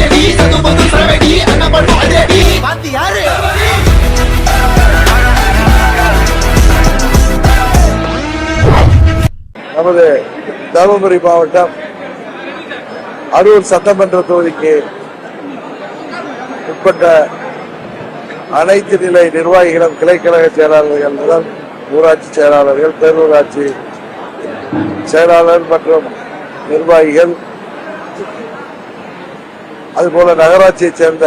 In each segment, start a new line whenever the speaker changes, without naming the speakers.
பொது சரவெடி
பாத்தி யாரு?
நமது தருமபுரி மாவட்டம் அரூர் சட்டமன்ற தொகுதிக்கு உட்பட்ட அனைத்து நிலை நிர்வாகிகளும் கிளைக்கழக செயலாளர்கள் முதல் ஊராட்சி செயலாளர்கள் பேரூராட்சி செயலாளர் மற்றும் நிர்வாகிகள் அதுபோல நகராட்சியைச் சேர்ந்த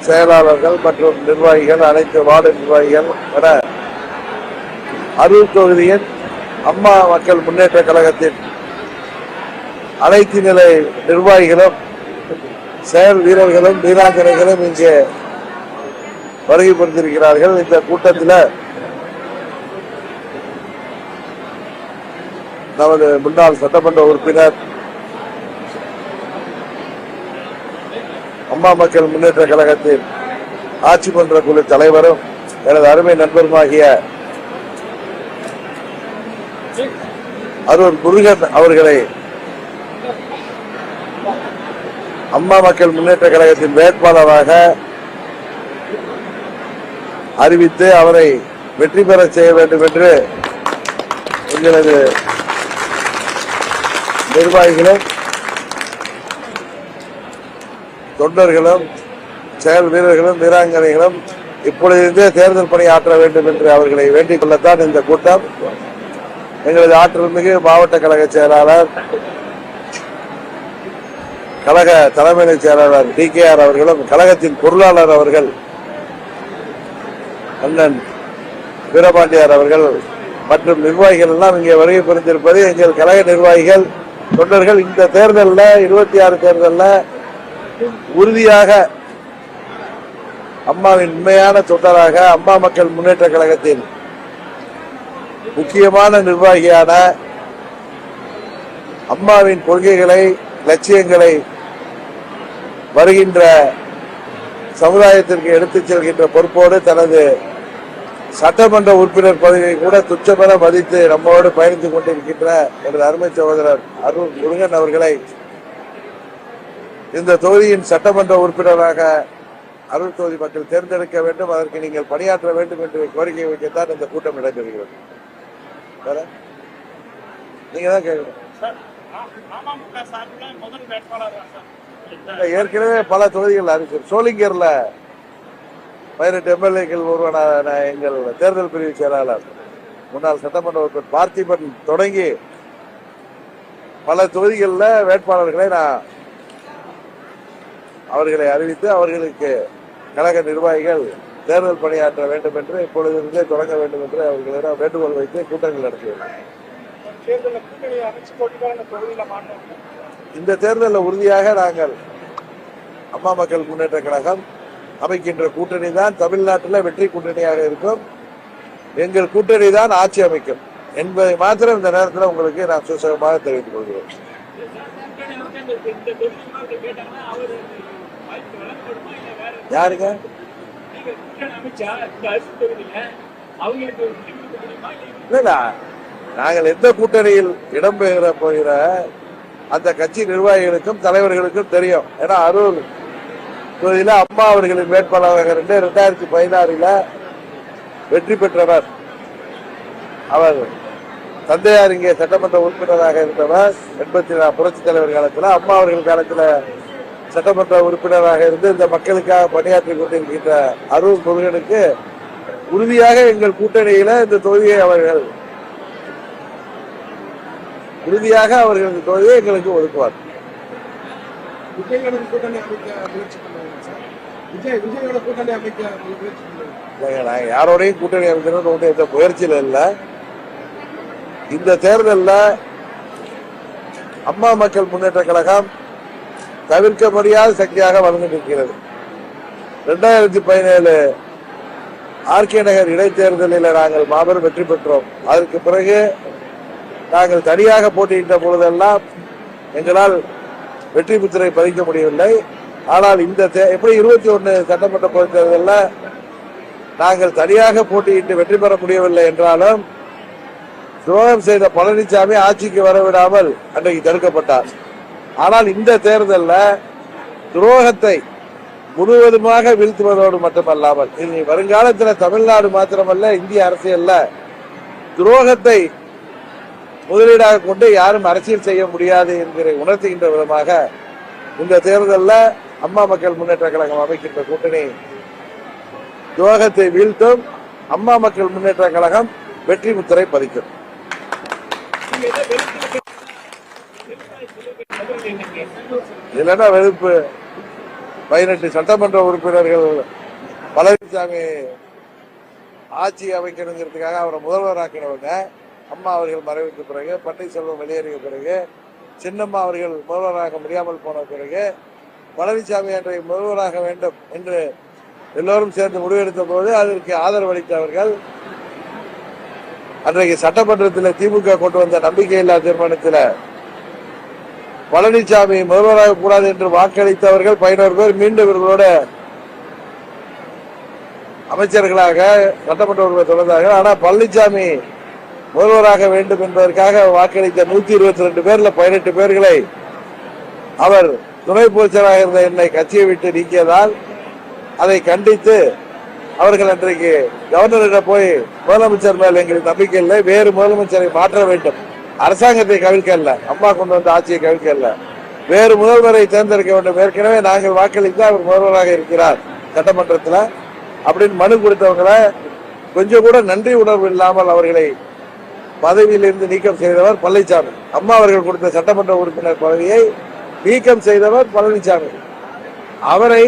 செயலாளர்கள் மற்றும் நிர்வாகிகள் அனைத்து வார்டு நிர்வாகிகள் என அரூர் தொகுதியின் அம்மா மக்கள் முன்னேற்ற கழகத்தின் அனைத்து நிலை நிர்வாகிகளும் செயல் வீரர்களும் வீராங்கனைகளும் இங்கே வருகை புரிந்திருக்கிறார்கள். இந்த கூட்டத்தில் நமது முன்னாள் சட்டமன்ற உறுப்பினர் அம்மா மக்கள் முன்னேற்ற கழகத்தின் ஆட்சி மன்ற குழு தலைவரும் எனது அருமை நண்பருமாகிய அருண் முருகன் அவர்களை அம்மா மக்கள் முன்னேற்ற கழகத்தின் வேட்பாளராக அறிவித்து அவரை வெற்றி பெற செய்ய வேண்டும் என்று எங்களது நிர்வாகிகளும் தொண்டர்களும் செயல் வீரர்களும் வீராங்கனைகளும் இப்பொழுதே தேர்தல் பணி ஆற்ற வேண்டும் என்று அவர்களை வேண்டிக் கொள்ளத்தான் இந்த கூட்டம். எங்களது ஆற்றல்மிகு மாவட்ட கழக செயலாளர் கழக தலைமை செயலாளர் டி கே ஆர் அவர்களும் கழகத்தின் பொருளாளர் அவர்கள் அண்ணன் வீரபாண்டியார் அவர்கள் மற்றும் நிர்வாகிகள் எல்லாம் இங்கே வருகை புரிந்திருப்பது எங்கள் கழக நிர்வாகிகள் தொண்டர்கள் இந்த தேர்தலில் இருபத்தி ஆறு தேர்தலில் உறுதியாக அம்மாவின் உண்மையான தொண்டராக அம்மா மக்கள் முன்னேற்ற கழகத்தின் முக்கியமான நிர்வாகியான அம்மாவின் கொள்கைகளை லட்சியங்களை வருகின்ற சமுதாயத்திற்கு எடுத்துச் செல்கின்ற பொறுப்போடு தனது சட்டமன்ற உறுப்பினர் பதவியை கூட துச்சமென மதித்து நம்மோடு பயணித்துக் கொண்டிருக்கின்ற எனது அருமை சகோதரர் அருண் முருகன் அவர்களை இந்த தொகுதியின் சட்டமன்ற உறுப்பினராக அருள் தொகுதி மக்கள் தேர்ந்தெடுக்க வேண்டும். அதற்கு நீங்கள் பணியாற்ற வேண்டும் என்று கோரிக்கை வைக்கத்தான் இந்த கூட்டம் நடைபெறுகிறது. வேற? நீங்க தான் கேட்கணும். ஏற்கனவே பல தொகுதிகள் அறிவிச்சு சோளிங்கர்ல பதினெட்டு எம்எல்ஏக்கள் ஒருவனான எங்கள் தேர்தல் பிரிவு செயலாளர் முன்னாள் சட்டமன்ற உறுப்பினர் பார்த்திபன் தொடங்கி பல தொகுதிகளில் வேட்பாளர்களை நான் அவர்களை அறிவித்து அவர்களுக்கு கழக நிர்வாகிகள் தேர்தல் பணியாற்ற வேண்டும் என்று இப்பொழுதிருந்தே தொடங்க வேண்டும் என்று அவர்களிடம் வேண்டுகோள் வைத்து கூட்டங்கள் நடத்தியுள்ளனர்.
இந்த
தேர்தலில் உறுதியாக நாங்கள் அம்மா மக்கள் முன்னேற்ற கழகம் அமைக்கின்ற கூட்டணி தான் தமிழ்நாட்டில் வெற்றி கூட்டணியாக இருக்கும். எங்கள் கூட்டணி தான் ஆட்சி அமைக்கும் என்பதை மாத்திரம் இந்த நேரத்தில் உங்களுக்கு நான் சுசகமாக தெரிவித்துக் கொள்கிறேன். யாருங்க? இல்ல நாங்கள் எந்த கூட்டணியில் இடம்பெற போகிற அந்த கட்சி நிர்வாகிகளுக்கும் தலைவர்களுக்கும் தெரியும். ஏன்னா அரூர் தொகுதியில அம்மா அவர்களின் வேட்பாளராக இருந்து ரெண்டாயிரத்தி பதினாறுல வெற்றி பெற்றவர். அவர் தந்தையார் இங்கே சட்டமன்ற உறுப்பினராக இருந்தவர். எண்பத்தி புரட்சி தலைவர் காலத்துல அம்மா அவர்கள் காலத்துல சட்டமன்ற உறுப்பினராக இருந்து இந்த மக்களுக்காக பணியாற்றி கொண்டிருக்கின்ற அரூர் முருகனுக்கு உறுதியாக எங்கள் கூட்டணியில இந்த தொகுதியை அவர்கள் உறுதியாக அவர்கள் இந்த தொகுதியை எங்களுக்கு ஒதுக்குவார். நாங்க யாரோடையும் கூட்டணி அமைக்கிறது ஒன்றும் எந்த முயற்சியில இல்லை. இந்த தேர்தலில் அம்மா மக்கள் முன்னேற்ற கழகம் தவிர்க்க முடியாத சக்தியாக வளர்ந்து நிற்கிறது ரெண்டாயிரத்தி பதினேழு ஆர்கே நகர் இடைத்தேர்தலில் நாங்கள் மாபெரும் வெற்றி பெற்றோம். அதற்கு பிறகு நாங்கள் தனியாக போட்டியிட்ட பொழுதெல்லாம் எங்களால் வெற்றி முத்திரை பதிக்க முடியவில்லை. ஆனால் இந்த எப்படி இருபத்தி ஒன்று சட்டமன்ற பொதுத் தேர்தலில் நாங்கள் தனியாக போட்டியிட்டு வெற்றி பெற முடியவில்லை என்றாலும் துரோகம் செய்த பழனிசாமி ஆட்சிக்கு வரவிடாமல் அன்றைக்கு தடுக்கப்பட்டார். ஆனால் இந்த தேர்தலில் துரோகத்தை முழுவதுமாக வீழ்த்துவதோடு மட்டுமல்லாமல் இனி வருங்காலத்தில் தமிழ்நாடு மாத்திரமல்ல இந்திய அரசியல்ல துரோகத்தை முதலீடாக கொண்டு யாரும் அரசியல் செய்ய முடியாது என்கிற உணர்த்துகின்ற விதமாக இந்த தேர்தலில் அம்மா மக்கள் முன்னேற்ற கழகம் அமைக்கின்ற கூட்டணி துரோகத்தை வீழ்த்தும் அம்மா மக்கள் முன்னேற்ற கழகம் வெற்றி முத்திரை பதிக்கும். இல்லைன்னா வெறுப்பு? பதினெட்டு சட்டமன்ற உறுப்பினர்கள் பழனிசாமி ஆட்சி அமைக்கணுங்கிறதுக்காக அவரை முதல்வராக்கினவங்க. அம்மா அவர்கள் மறைவுக்கு பிறகு பன்னீர்செல்வம் வெளியேறிய பிறகு சின்னம்மா அவர்கள் முதல்வராக முடியாமல் போன பிறகு பழனிசாமி அன்றைய முதல்வராக வேண்டும் என்று எல்லோரும் சேர்ந்து முடிவெடுத்த போது அதற்கு ஆதரவு அளித்தவர்கள் அன்றைக்கு சட்டமன்றத்தில் திமுக கொண்டு வந்த நம்பிக்கையில்லா தீர்மானத்தில் பழனிசாமி முதல்வராக கூடாது என்று வாக்களித்தவர்கள் பதினோரு பேர் மீண்டும் இவர்களோட அமைச்சர்களாக சட்டமன்ற உறுப்பினர் தொடர்ந்தார்கள். ஆனா பழனிசாமி முதல்வராக வேண்டும் என்பதற்காக வாக்களித்த நூத்தி இருபத்தி ரெண்டு பேர்ல பதினெட்டு பேர்களை அவர் துணை பொதுச்சராக இருந்த என்னை கட்சியை விட்டு நீக்கியதால் அதை கண்டித்து அவர்கள் அன்றைக்கு கவர்னரிடம் போய் முதலமைச்சர் மேல் எங்களுக்கு நம்பிக்கை இல்லை. வேறு முதலமைச்சரை மாற்ற வேண்டும். அரசாங்கத்தை கவிழ்க்கல்ல அம்மா கொண்டு வந்த ஆட்சியை கவிழ்க்கல்ல வேறு முதல்வரை தேர்ந்தெடுக்க வேண்டும். ஏற்கனவே நாங்கள் வாக்களித்து அவர் முதல்வராக இருக்கிறார் சட்டமன்றத்தில். அப்படின்னு மனு கொடுத்தவங்களை கொஞ்சம் கூட நன்றி உணர்வு இல்லாமல் அவர்களை பதவியிலிருந்து நீக்கம் செய்தவர் பழனிசாமி அம்மா அவர்கள் கொடுத்த சட்டமன்ற உறுப்பினர் பதவியை நீக்கம் செய்தவர் பழனிசாமி அவரை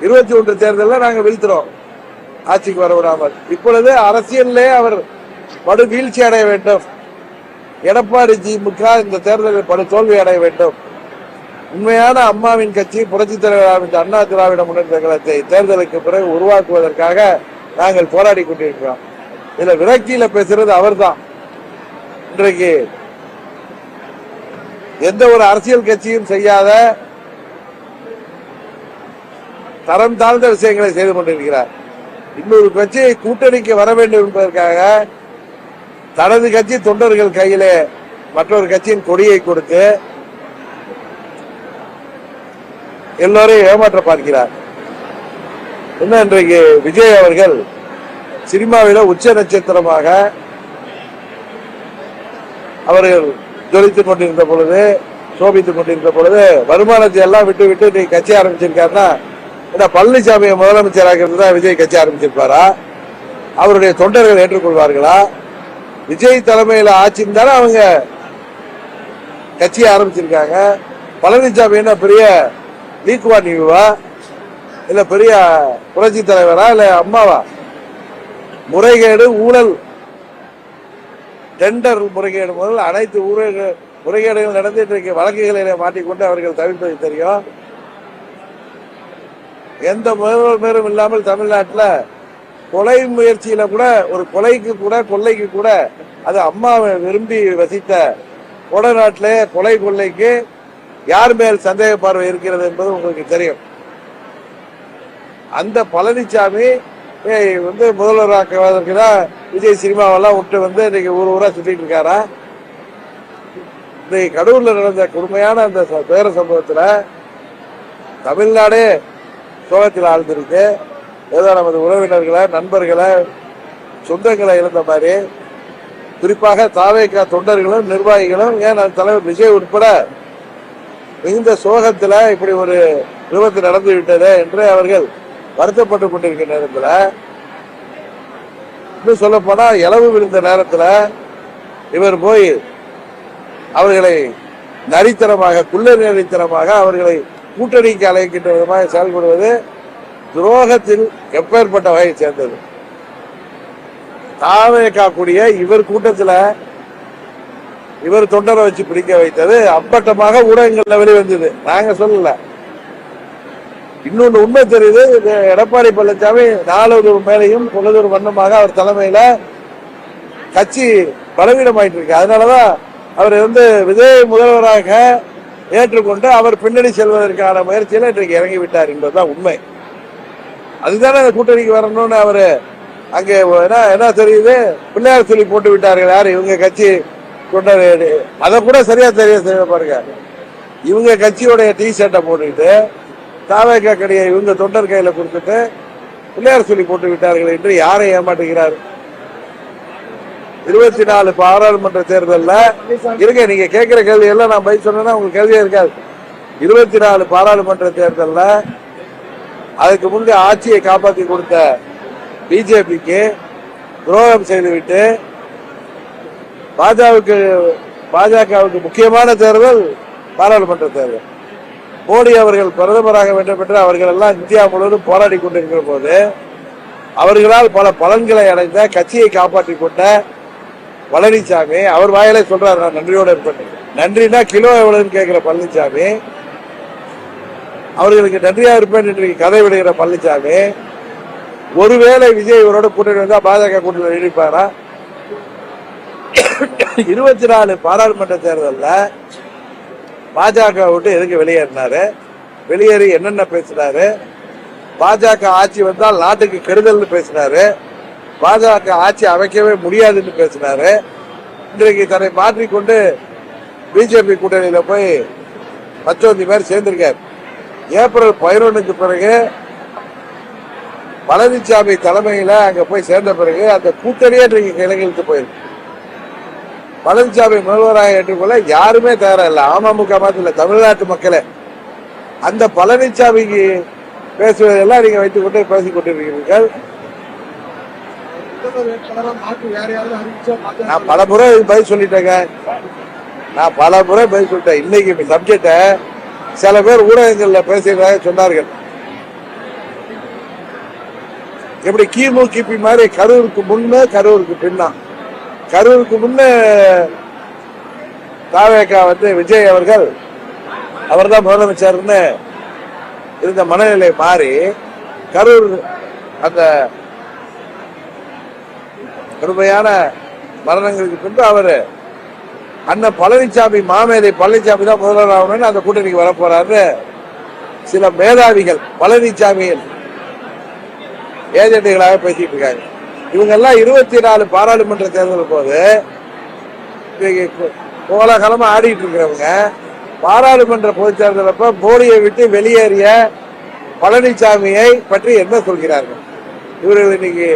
இருபத்தி ஒன்று தேர்தலில் நாங்கள் வீழ்த்துறோம். ஆட்சிக்கு வர விடாமல். இப்பொழுது அரசியலே அவர் படு வீழ்ச்சி அடைய வேண்டும். எடப்பாடி திமுக இந்த தேர்தலில் படு தோல்வி அடைய வேண்டும். உண்மையான அம்மாவின் கட்சி புரட்சித் தலைவர் அண்ணா திராவிட முன்னேற்ற கழகத்தை தேர்தலுக்கு பிறகு உருவாக்குவதற்காக நாங்கள் போராடி கொண்டிருக்கிறோம். இதுல விரக்தியில பேசுறது அவர்தான். இன்றைக்கு எந்த ஒரு அரசியல் கட்சியும் செய்யாத தரம் தாழ்ந்த விஷயங்களை செய்து கொண்டிருக்கிறார். இன்னொரு கட்சியை கூட்டணிக்கு வர வேண்டும் என்பதற்காக தனது கட்சி தொண்டர்கள் கையிலே மற்றொரு கட்சியின் கொடியை கொடுத்து எல்லோரையும் ஏமாற்ற பார்க்கிறார். என்ன இன்றைக்கு விஜய் அவர்கள் சினிமாவில உச்ச நட்சத்திரமாக அவர்கள் ஜொலித்துக் கொண்டிருந்த பொழுது சோபித்துக் கொண்டிருந்த பொழுது வருமானத்தை எல்லாம் விட்டு விட்டு நீ கட்சி ஆரம்பிச்சிருக்காருன்னா என்ன பழனிசாமியை முதலமைச்சராக தான் விஜய் கட்சி ஆரம்பிச்சிருப்பாரா? அவருடைய தொண்டர்கள் ஏற்றுக்கொள்வார்களா? விஜய் தலைமையில ஆட்சி இருந்தாலும் அவங்க கட்சியை ஆரம்பிச்சிருக்காங்க. பழனிசாமி என்ன பெரிய லீக்குவா நீவா இல்ல பெரிய புரட்சி தலைவரா? இல்ல அம்மாவா? முறைகேடு ஊழல். டெண்டர் முறைகேடு முதல் அனைத்து ஊழல் முறைகேடுகள் நடந்து இன்றைக்கு வழக்குகளிலே மாட்டிக்கொண்டு அவர்கள் தவிர்ப்பது தெரியும். எந்த முதல்வரும் இல்லாமல் தமிழ்நாட்டில் கொலை முயற்சியில கூட ஒரு கொலைக்கு கூட கொள்ளைக்கு கூட அது அம்மாவை விரும்பி வசித்த கொடநாட்டிலே கொலை கொள்ளைக்கு யார் மேல் சந்தேக பார்வை இருக்கிறது என்பது உங்களுக்கு தெரியும். அந்த பழனிசாமி ஏய், வந்து முதல்வராக்குவதற்கு தான் விஜய் சினிமாவெல்லாம் விட்டு வந்து இன்னைக்கு ஊர் ஊரா சுத்திட்டு இருக்காரா? இன்னைக்கு கடவுள்ல நடந்த கொடுமையான அந்த ச- சம்பவத்துல தமிழ்நாடே சோகத்தில் ஆழ்ந்திருக்கு. ஏதோ நமது உறவினர்களை நண்பர்களை சொந்தங்களை இழந்த மாதிரி. குறிப்பாக தாவேக்கா தொண்டர்களும் நிர்வாகிகளும் ஏன் தலைவர் விஜய் உட்பட மிகுந்த சோகத்தில் இப்படி ஒரு விபத்து நடந்து விட்டது என்று அவர்கள் வருத்தப்பட்டு கொண்டிருக்கிற நேரத்தில் இன்னும் சொல்ல போனா இளவு விழுந்த நேரத்தில் இவர் போய் அவர்களை நரித்தனமாக குள்ள நரித்தனமாக அவர்களை கூட்டணிக்கு அழைக்கின்ற விதமாக செயல்படுவது துரோகத்தில் எப்பேற்பட்ட வகையை சேர்ந்தது? தாவே காக்கூடிய இவர் கூட்டத்தில் இவர் தொண்டரை வச்சு பிடிக்க வைத்தது அப்பட்டமாக ஊடகங்கள்ல வெளிவந்தது. நாங்க சொல்லல. இன்னொன்னு உண்மை தெரியுது எடப்பாடி பழனிசாமி நாலொரு மேலையும் பொழுதொரு வண்ணமாக அவர் தலைமையில கட்சி பலவீனமாயிட்டு இருக்கு அதனாலதான் அவர் வந்து விஜய் முதல்வராக ஏற்றுக்கொண்டு அவர் பின்னணி செல்வதற்கான முயற்சியில இன்றைக்கு இறங்கி விட்டார் என்பதுதான் உண்மை. அதுதானே அந்த கூட்டணிக்கு வரணும்னு அவரு அங்கே என்ன என்ன தெரியுது? பிள்ளையார் சொல்லி போட்டு விட்டார்கள். யாரு? இவங்க கட்சி கொண்டாடு அதை கூட சரியா தெரிய செய்ய பாருங்க. இவங்க கட்சியோடைய டி ஷர்ட்டை போட்டுக்கிட்டு தாவேக்கா கடையை இவங்க தொண்டர் கையில கொடுத்துட்டு பிள்ளையார் சொல்லி போட்டு விட்டார்கள் என்று யாரை ஏமாட்டுகிறார் இருபத்தி நாலு பாராளுமன்ற தேர்தலில் இருங்க நீங்க கேட்கிற கேள்வி எல்லாம் நான் பதில் சொன்னேன்னா உங்களுக்கு கேள்வியே இருக்காது. இருபத்தி நாலு பாராளுமன்ற தேர்தலில் அதுக்கு முந்தைய ஆட்சியை காப்பாற்றி கொடுத்த பிஜேபிக்கு துரோகம் செய்துவிட்டு பாஜகவுக்கு பாஜகவுக்கு முக்கியமான தேர்தல் பாராளுமன்ற தேர்தல். மோடி அவர்கள் பிரதமராக வேண்டும் என்று அவர்கள் எல்லாம் இந்தியா முழுவதும் போராடி கொண்டிருக்கிற போது அவர்களால் பல பலன்களை அடைந்த கட்சியை காப்பாற்றி கொண்ட பழனிசாமி அவர் வாயிலே சொல்றாரு நான் நன்றியோட இருப்பேன் நன்றினா கிலோ எவ்வளவுன்னு கேட்கிற பழனிசாமி அவர்களுக்கு நன்றியா இருப்பேன் என்று கதை விடுகிற பழனிசாமி ஒருவேளை விஜய் இவரோட கூட்டணி வந்தா பாஜக கூட்டணி நீடிப்பாரா இருபத்தி நாலு பாராளுமன்ற தேர்தலில் பாஜக விட்டு எதுக்கு வெளியேறினாரு? வெளியேறி என்னென்ன பேசினாரு? பாஜக ஆட்சி வந்தால் நாட்டுக்கு கெடுதல்னு பேசினாரு. பாஜக ஆட்சி அமைக்கவே முடியாதுன்னு பேசினாரு. இன்றைக்கு தன்னை மாற்றிக்கொண்டு பிஜேபி கூட்டணியில போய் பச்சோந்தி மாதிரி சேர்ந்திருக்காரு. ஏப்ரல் பதினொன்றுக்கு பிறகு பழனிசாமி தலைமையில அங்க போய் சேர்ந்த பிறகு அந்த கூட்டணியே இன்றைக்கு கிழங்கிழுத்து போயிருக்கு. பழனிசாமி முதல்வராக ஏற்றுக்கொள்ள யாருமே தயாரா இல்ல. அமமுக மாதிரி தமிழ்நாட்டு மக்களே. அந்த பழனிசாமிக்கு பேசுவதெல்லாம் நீங்க வைத்துக் கொண்டு பேசிக் கொண்டிருக்கிறீர்கள். நான் பல முறை பதில் சொல்லிட்டேங்க. நான் பல முறை பதில் சொல்லிட்டேன். இன்னைக்கு சப்ஜெக்ட சில பேர் ஊடகங்களில் பேசுகிறதாக சொன்னார்கள். எப்படி கிமு கிபி மாதிரி கரூருக்கு முன்ன கரூருக்கு பின்னா. கரூருக்கு முன்ன தாவேக்கா வந்து விஜய் அவர்கள் அவர்தான் முதலமைச்சர்னு இருந்த மனநிலை மாறி கரூர் அந்த கடுமையான மரணங்களுக்கு பின்பு அவரு அண்ணன் பழனிசாமி மாமேதை பழனிசாமி தான் முதல்வர் ஆகணும்னு அந்த கூட்டணிக்கு வரப்போறாரு சில மேதாவிகள் பழனிசாமியின் ஏஜென்ட்டுகளாக பேசிட்டு இருக்காங்க. இவங்க எல்லாம் இருபத்தி நாலு பாராளுமன்ற தேர்தல் போது கோலாகலமா ஆடிட்டு இருக்கிறவங்க பாராளுமன்ற பொதுச் தேர்தல் மோடியை விட்டு வெளியேறிய பழனிசாமியை பற்றி என்ன சொல்கிறார்கள்? இவர்கள் இன்னைக்கு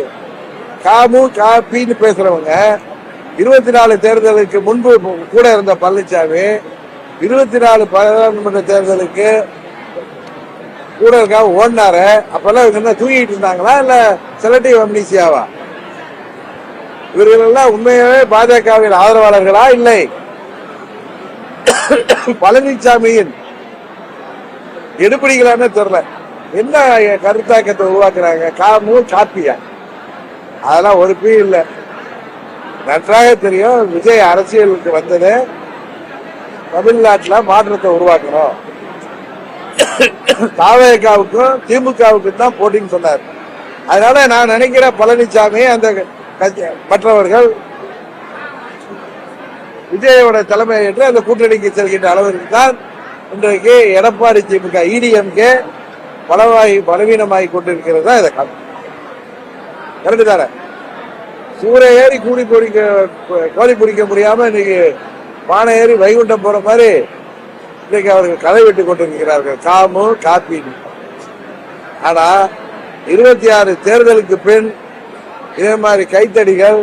காமு காப்பின்னு பேசுறவங்க இருபத்தி நாலு தேர்தலுக்கு முன்பு கூட இருந்த பழனிசாமி இருபத்தி நாலு பாராளுமன்ற தேர்தலுக்கு கூட இருக்காம ஓடினாரு. அப்பெல்லாம் இவங்க என்ன தூங்கிட்டு இருந்தாங்களா இல்ல செலக்டிவ் அம்னிசியாவா இவர்கள் எல்லாம் உண்மையாவே பாஜகவின் ஆதரவாளர்களா? இல்லை. பழனிசாமியின் எடுப்படிகளான்னு தெரியல. என்ன கருத்தாக்கத்தை உருவாக்குறாங்க? காமு காப்பியா? அதெல்லாம் ஒரு பீ இல்ல. நன்றாக தெரியும். விஜய் அரசியலுக்கு வந்தது. தமிழ்நாட்டில் மாற்றத்தை உருவாக்கணும். தாவேகாவுக்கும் திமுகவுக்கும் தான் போட்டின்னு சொன்னார். அதனால நான் நினைக்கிறேன் பழனிசாமி அந்த மற்றவர்கள் விஜயோட தலைமை ஏற்று அந்த கூட்டணிக்கு செல்கின்ற அளவிற்கு தான் இன்றைக்கு எடப்பாடி திமுக இடிஎம்கே பலவாகி பலவீனமாகி கொண்டிருக்கிறது தான் இதை காட்டும் கரெக்டு தானே? சூறை ஏறி கூடி பிடிக்க கோழி பிடிக்க முடியாம இன்னைக்கு பானை ஏறி வைகுண்டம் போற மாதிரி இன்னைக்கு அவர்கள் களை விட்டு கொண்டிருக்கிறார்கள். காமு காப்பி ஆனா இருபத்தி ஆறு தேர்தலுக்கு பின் இதே மாதிரி கைத்தடிகள்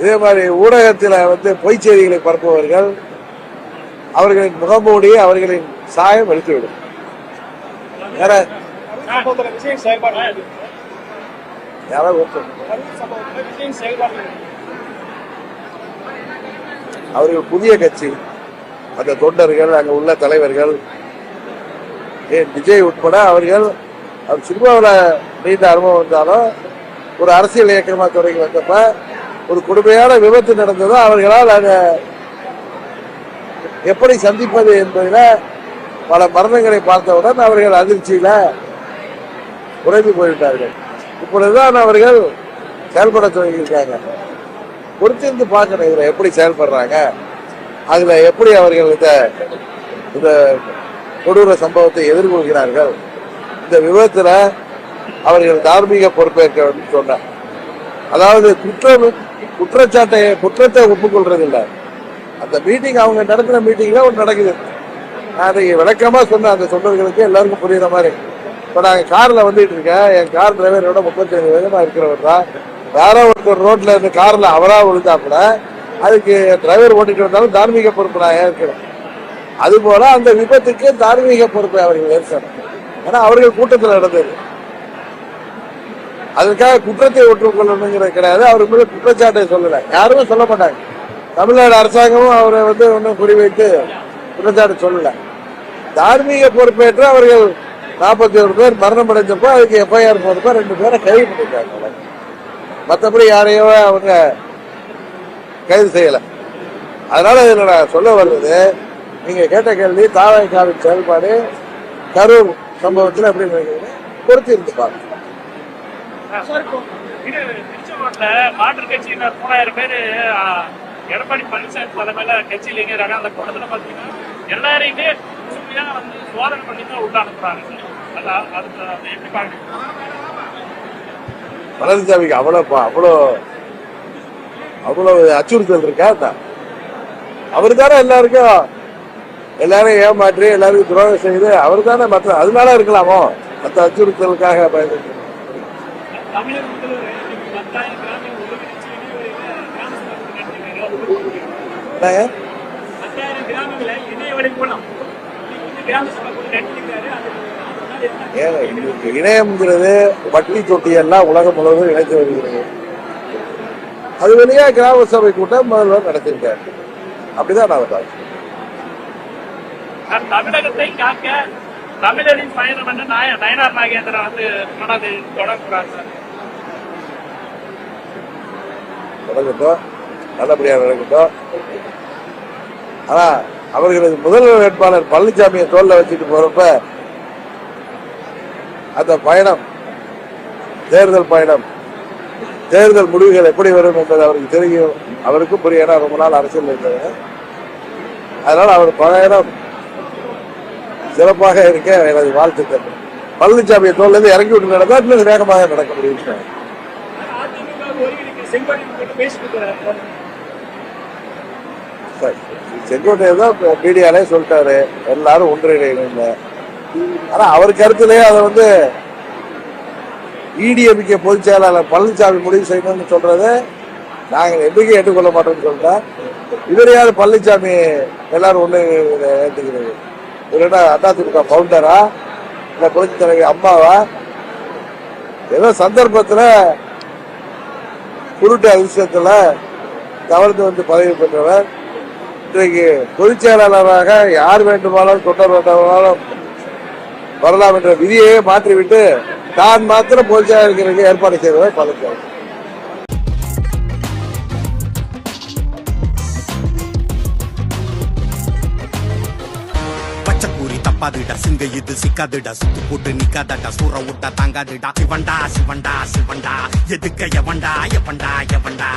இதே மாதிரி ஊடகத்தில் வந்து பொய் செய்திகளை பரப்புபவர்கள் அவர்களின் முகமூடி அவர்களின் சாயம் வெளுத்துவிடும். வேற
சம்பவத்துல விஜய் செயல்பாடு எப்படி இருக்கு?
யாராவது அவர்கள் புதிய கட்சி அந்த தொண்டர்கள் அங்கே உள்ள தலைவர்கள் ஏன் விஜய் உட்பட அவர்கள் அவர் சினிமாவில் நீண்ட அனுபவம் இருந்தாலும் ஒரு அரசியல் இயக்கமாக தொடங்கி வந்தப்ப ஒரு கொடுமையான விபத்து நடந்ததோ அவர்களால் அதை எப்படி சந்திப்பது என்பதில் பல மரணங்களை பார்த்தவுடன் அவர்கள் அதிர்ச்சியில் குறைந்து போய்விட்டார்கள். இப்பொழுதுதான் அவர்கள் செயல்பட தொடங்கியிருக்காங்க பொறுத்திருந்து பார்க்கணும் இதில் எப்படி செயல்படுறாங்க. அதில் எப்படி அவர்கள் இந்த இந்த கொடூர சம்பவத்தை எதிர்கொள்கிறார்கள். இந்த விபத்தில் அவர்கள் தார்மீக பொறுப்பேற்க வேண்டும் சொன்னார். அதாவது குற்றம் குற்றச்சாட்டை குற்றத்தை ஒப்புக்கொள்றதில்லை. அந்த மீட்டிங் அவங்க நடத்தின மீட்டிங்ல ஒன்று நடக்குது. நான் விளக்கமாக சொன்னேன். அந்த சொன்னவர்களுக்கு எல்லாருக்கும் புரியுற மாதிரி. இப்போ நாங்கள் காரில் வந்துட்டு இருக்கேன். என் கார் டிரைவரோட முப்பத்தஞ்சு வேகமா இருக்கிறவர் தான். யாரோ ஒருத்தர் ரோட்டில் இருந்து காரில் அவராக விழுந்தா விழுந்தாப்புல அதுக்கு டிரைவர் ஓட்டிட்டு வந்தாலும் தார்மீக பொறுப்பு நான் ஏற்கிறேன் அதுபோல் அந்த விபத்துக்கு தார்மீக பொறுப்பை அவர்கள் ஏற்கணும் ஏன்னா அவர்கள் கூட்டத்தில் நடந்தது. அதுக்காக குற்றத்தை ஒற்றுக்கொள்ளணுங்கிறது கிடையாது. அவர் மேலே குற்றச்சாட்டை சொல்லலை. யாருமே சொல்ல மாட்டாங்க. தமிழ்நாடு அரசாங்கமும் அவரை வந்து ஒன்றும் குறிவைத்து குற்றச்சாட்டு சொல்லலை. தார்மீக பொறுப்பேற்று அவர்கள் நாற்பத்தி ஒரு பேர் மரணம் அடைஞ்சப்போ அதுக்கு எஃப்ஐஆர் போறப்ப ரெண்டு பேரை கைது பண்ணிருக்காங்க மற்றபடி யாரையோ அவங்க கைது செய்யலை. அதனால இதுல நான் சொல்ல வருவது நீங்கள் கேட்ட கேள்வி தாவகாவின் செயல்பாடு கரூர் சம்பவத்தில் எப்படி நினைக்கிறீங்க? பொறுத்து இருந்து பாருங்க
மாற்றுக் கட்சியினர் மூணாயிரம் பேர் எடப்பாடி பழனிசாமி தலைமையில கட்சியில இங்கிறாங்க அந்த கூட்டத்துல பார்த்தீங்கன்னா எல்லாரையுமே வந்து சோதனை பண்ணி தான் உள்ள அனுப்புறாங்க.
பழனிசாமிக்கு அவ்வளவு அவ்வளோ அவ்வளவு அச்சுறுத்தல் இருக்கா? அவரு தானே எல்லாருக்கும் எல்லாரும் ஏமாற்றி எல்லாருக்கும் துரோகம் செய்து அவர் தானே மற்ற அதனால இருக்கலாமோ? மற்ற அச்சுறுத்தலுக்காக பயன்படுத்தி
கிராமங்களை இணைய வழி கிராம சபை கூட நடத்திருக்காரு அது அதனால என்ன
ஏங்க இன்னைக்கு இணையம்ங்கிறது வட்டி தொட்டி எல்லாம் உலகம் முழுவதும் இணைத்து வருகிறது. அது வழியா கிராம சபை கூட்டம் முதல்வர் நடத்திருக்காரு. அப்படிதான் நான் பார்க்கிறேன்.
நான் தமிழகத்தை காக்க தமிழரின் பயணம் என்று நாய நயனார் நாகேந்திரன் வந்து மனது தொடங்குறார் சார்.
நடக்கட்டும் நல்லபடியா நடக்கட்டும். ஆனா அவர்களது முதல்வர் வேட்பாளர் பழனிசாமியை தோல்ல வச்சுட்டு போறப்ப அந்த பயணம் தேர்தல் பயணம் தேர்தல் முடிவுகள் எப்படி வரும் என்பது அவருக்கு தெரியும். அவருக்கும் புரியும். ஏன்னா ரொம்ப நாள் அரசியல் இருந்தது அதனால் அவர் பயணம் சிறப்பாக இருக்க எனது வாழ்த்துக்கள். பழனிசாமியை தோல்லேருந்து இறங்கி விட்டு நடந்தால் இன்னும் வேகமாக நடக்க முடியும்.
செங்கோட்டையை
சரி. தான் மீடியாலே சொல்லிட்டாரு. எல்லாரும் ஒன்றிணைங்க ஆனா அவர் கருத்துலயே அதை வந்து இடிஎம்கே பொதுச் செயலாளர் பழனிசாமி முடிவு செய்யணும்னு சொல்றது நாங்கள் என்றைக்கும் ஏற்றுக்கொள்ள மாட்டோம்னு சொல்லிட்டேன் இவர் யாரு பழனிசாமி எல்லாரும் ஒண்ணு ஏற்றுக்கிறது இவர் என்ன அதிமுக பவுண்டரா இல்ல புரட்சி தலைவி அம்மாவா? ஏதோ சந்தர்ப்பத்துல குருட்டு அதிர்ஷ்டத்துல தவறுந்து வந்து பதவி பெற்றவர். இன்றைக்கு பொதுச் செயலாளராக யார் வேண்டுமானாலும் தொண்டர் வேண்டுமானாலும் வரலாம் என்ற விதியையே மாற்றிவிட்டு தான் மாத்திரம் பொதுச் செயலாளர் இருக்கிறதுக்கு ஏற்பாடு செய்தவர் பழனிசாமி
பச்சைக்கூறி தப்பாதுடா சிங்க இது சிக்காதுடா சுத்து போட்டு நிக்காதடா சூற விட்டா தாங்காதுடா. சிவண்டா சிவண்டா சிவண்டா எதுக்க எவண்டா எவண்டா எவண்டா